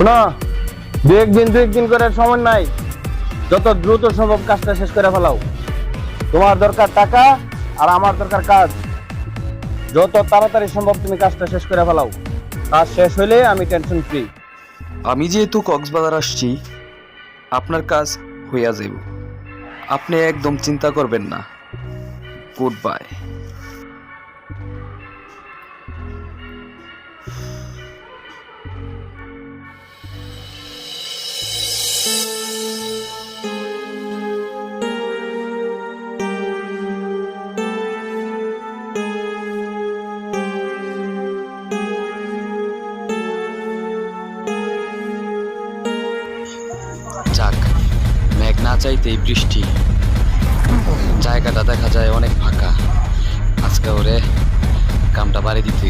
শোনো, দু একদিন দু একদিন করে সময় নাই। যত দ্রুত সম্ভব কাজটা শেষ করে ফেলাও। তোমার দরকার টাকা আর আমার দরকার কাজ। যত তাড়াতাড়ি সম্ভব তুমি কাজটা শেষ করে ফেলাও। কাজ শেষ হইলে আমি টেনশন ফ্রি আমি যেহেতু কক্সবাজার আসছি, আপনার কাজ হইয়া যাইব। আপনি একদম চিন্তা করবেন না। গুড বাই যাক, মেঘ না চাইতেই বৃষ্টি। জায়গাটা দেখা যায় অনেক ফাঁকা। আজকে ওরে কামটা বাড়ি দিতে